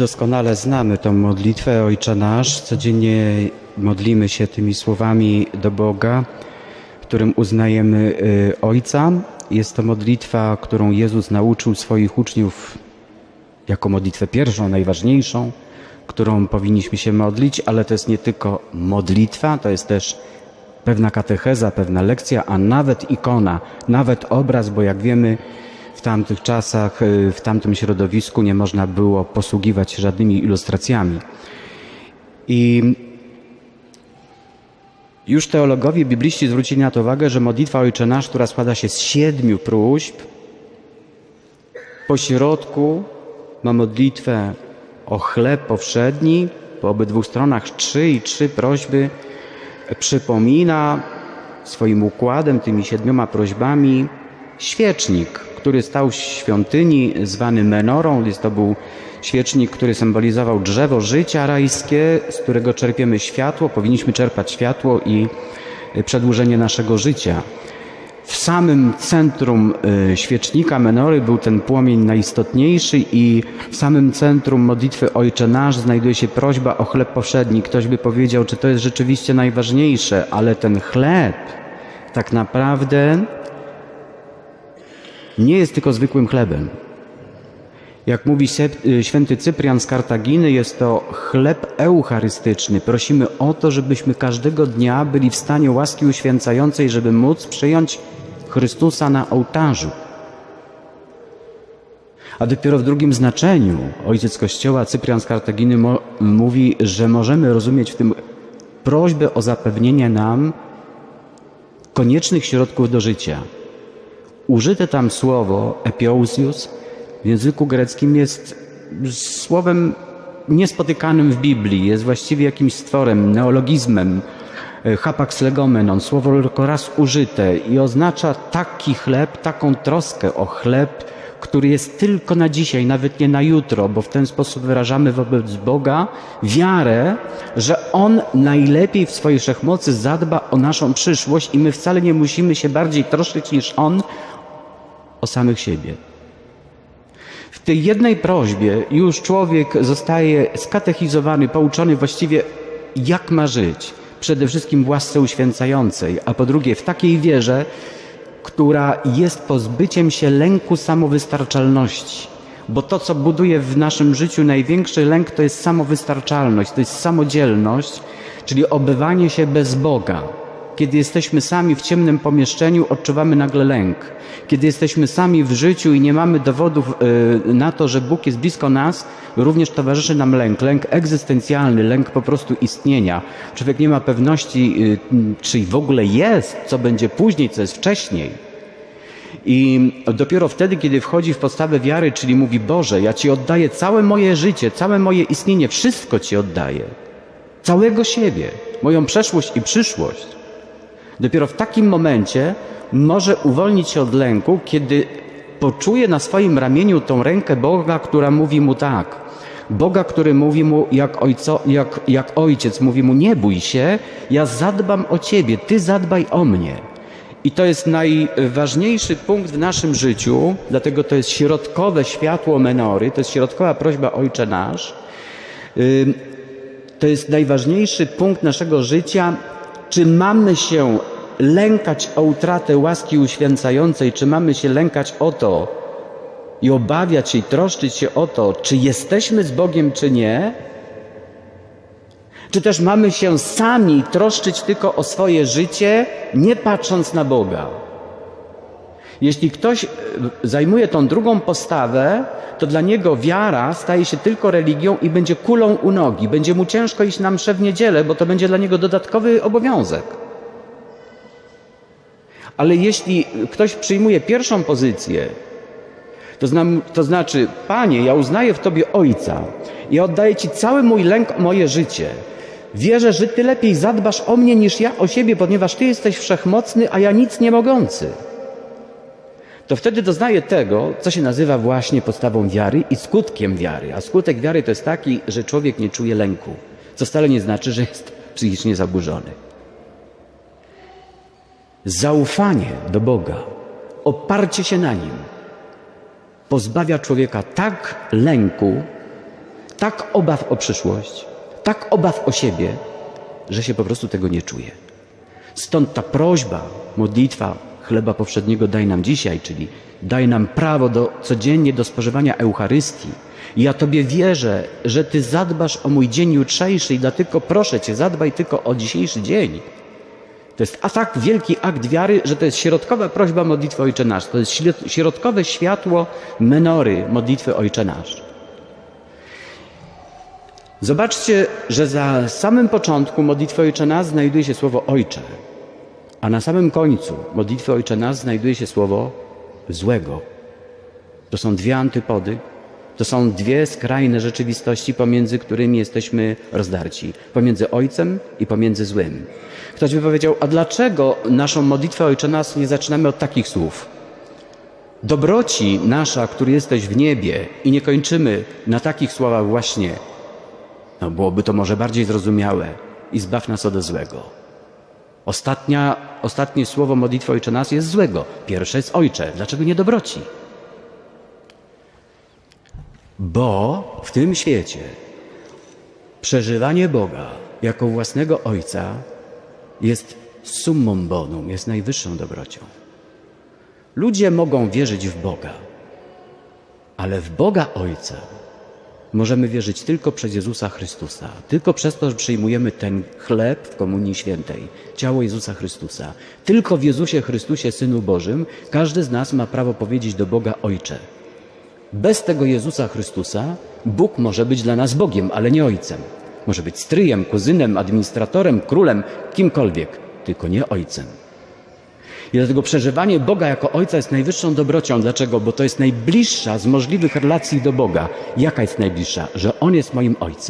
Doskonale znamy tą modlitwę Ojcze Nasz. Codziennie modlimy się tymi słowami do Boga, którym uznajemy y, Ojca. Jest to modlitwa, którą Jezus nauczył swoich uczniów jako modlitwę pierwszą, najważniejszą, którą powinniśmy się modlić, ale to jest nie tylko modlitwa, to jest też pewna katecheza, pewna lekcja, a nawet ikona, nawet obraz, bo jak wiemy, w tamtych czasach, y, w tamtym środowisku nie można było posługiwać się żadnymi ilustracjami. I już teologowie bibliści zwrócili na to uwagę, że modlitwa Ojcze Nasz, która składa się z siedmiu próśb, po środku ma modlitwę o chleb powszedni, po obydwu stronach trzy i trzy prośby, przypomina swoim układem, tymi siedmioma prośbami, świecznik, który stał w świątyni zwany menorą. Jest to był świecznik, który symbolizował drzewo życia rajskie, z którego czerpiemy światło. Powinniśmy czerpać światło i przedłużenie naszego życia. W samym centrum y, świecznika menory był ten płomień najistotniejszy i w samym centrum modlitwy Ojcze Nasz znajduje się prośba o chleb powszedni. Ktoś by powiedział, czy to jest rzeczywiście najważniejsze, ale ten chleb tak naprawdę nie jest tylko zwykłym chlebem. Jak mówi y, święty Cyprian z Kartaginy, jest to chleb eucharystyczny. Prosimy o to, żebyśmy każdego dnia byli w stanie łaski uświęcającej, żeby móc przyjąć Chrystusa na ołtarzu. A dopiero w drugim znaczeniu ojciec Kościoła Cyprian z Kartaginy mówi, że możemy rozumieć w tym prośbę o zapewnienie nam koniecznych środków do życia. Użyte tam słowo epiousius w języku greckim jest słowem niespotykanym w Biblii, jest właściwie jakimś stworem, neologizmem, e, hapax legomenon, słowo tylko raz użyte i oznacza taki chleb, taką troskę o chleb, który jest tylko na dzisiaj, nawet nie na jutro, bo w ten sposób wyrażamy wobec Boga wiarę, że On najlepiej w swojej wszechmocy zadba o naszą przyszłość i my wcale nie musimy się bardziej troszczyć niż On o samych siebie. W tej jednej prośbie już człowiek zostaje skatechizowany, pouczony właściwie jak ma żyć. Przede wszystkim w łasce uświęcającej, a po drugie w takiej wierze, która jest pozbyciem się lęku samowystarczalności. Bo to, co buduje w naszym życiu największy lęk, to jest samowystarczalność, to jest samodzielność, czyli obywanie się bez Boga. Kiedy jesteśmy sami w ciemnym pomieszczeniu, odczuwamy nagle lęk. Kiedy jesteśmy sami w życiu i nie mamy dowodów y, na to, że Bóg jest blisko nas, również towarzyszy nam lęk. Lęk egzystencjalny, lęk po prostu istnienia. Człowiek nie ma pewności, y, czy w ogóle jest, co będzie później, co jest wcześniej. I dopiero wtedy, kiedy wchodzi w podstawę wiary, czyli mówi: Boże, ja Ci oddaję całe moje życie, całe moje istnienie, wszystko Ci oddaję. Całego siebie, moją przeszłość i przyszłość. Dopiero w takim momencie może uwolnić się od lęku, kiedy poczuje na swoim ramieniu tą rękę Boga, która mówi mu tak. Boga, który mówi mu jak, ojco, jak, jak ojciec, mówi mu: Nie bój się, ja zadbam o ciebie, ty zadbaj o mnie. I to jest najważniejszy punkt w naszym życiu, dlatego to jest środkowe światło menory, to jest środkowa prośba Ojcze Nasz. To jest najważniejszy punkt naszego życia, czy mamy się lękać o utratę łaski uświęcającej, czy mamy się lękać o to i obawiać się i troszczyć się o to, czy jesteśmy z Bogiem, czy nie? Czy też mamy się sami troszczyć tylko o swoje życie, nie patrząc na Boga? Jeśli ktoś e, zajmuje tą drugą postawę, to dla niego wiara staje się tylko religią i będzie kulą u nogi. Będzie mu ciężko iść na mszę w niedzielę, bo to będzie dla niego dodatkowy obowiązek. Ale jeśli ktoś przyjmuje pierwszą pozycję, to, znam, to znaczy, Panie, ja uznaję w Tobie Ojca i oddaję Ci cały mój lęk moje życie. Wierzę, że Ty lepiej zadbasz o mnie niż ja o siebie, ponieważ Ty jesteś wszechmocny, a ja nic nie mogący. To wtedy doznaję tego, co się nazywa właśnie podstawą wiary i skutkiem wiary. A skutek wiary to jest taki, że człowiek nie czuje lęku, co wcale nie znaczy, że jest psychicznie zaburzony. Zaufanie do Boga, oparcie się na Nim, pozbawia człowieka tak lęku, tak obaw o przyszłość, tak obaw o siebie, że się po prostu tego nie czuje. Stąd ta prośba, modlitwa chleba powszedniego daj nam dzisiaj, czyli daj nam prawo do, codziennie do spożywania Eucharystii. Ja Tobie wierzę, że Ty zadbasz o mój dzień jutrzejszy i dlatego proszę Cię, zadbaj tylko o dzisiejszy dzień. To jest tak wielki akt wiary, że to jest środkowa prośba modlitwy Ojcze Nasz. To jest środkowe światło menory modlitwy Ojcze Nasz. Zobaczcie, że za samym początku modlitwy Ojcze Nasz znajduje się słowo Ojcze, a na samym końcu modlitwy Ojcze Nasz znajduje się słowo złego. To są dwie antypody, to są dwie skrajne rzeczywistości, pomiędzy którymi jesteśmy rozdarci. Pomiędzy Ojcem i pomiędzy złym. Ktoś by powiedział, a dlaczego naszą modlitwę Ojcze Nasz nie zaczynamy od takich słów? Dobroci nasza, który jesteś w niebie i nie kończymy na takich słowach właśnie no byłoby to może bardziej zrozumiałe i zbaw nas ode złego. Ostatnia, ostatnie słowo modlitwy Ojcze Nas jest złego. Pierwsze jest Ojcze. Dlaczego nie dobroci? Bo w tym świecie przeżywanie Boga jako własnego Ojca jest summum bonum, jest najwyższą dobrocią. Ludzie mogą wierzyć w Boga, ale w Boga Ojca możemy wierzyć tylko przez Jezusa Chrystusa. Tylko przez to, że przyjmujemy ten chleb w Komunii Świętej, ciało Jezusa Chrystusa. Tylko w Jezusie Chrystusie, Synu Bożym, każdy z nas ma prawo powiedzieć do Boga Ojcze. Bez tego Jezusa Chrystusa Bóg może być dla nas Bogiem, ale nie Ojcem. Może być stryjem, kuzynem, administratorem, królem, kimkolwiek, tylko nie Ojcem. I dlatego przeżywanie Boga jako Ojca jest najwyższą dobrocią. Dlaczego? Bo to jest najbliższa z możliwych relacji do Boga. Jaka jest najbliższa? Że On jest moim Ojcem.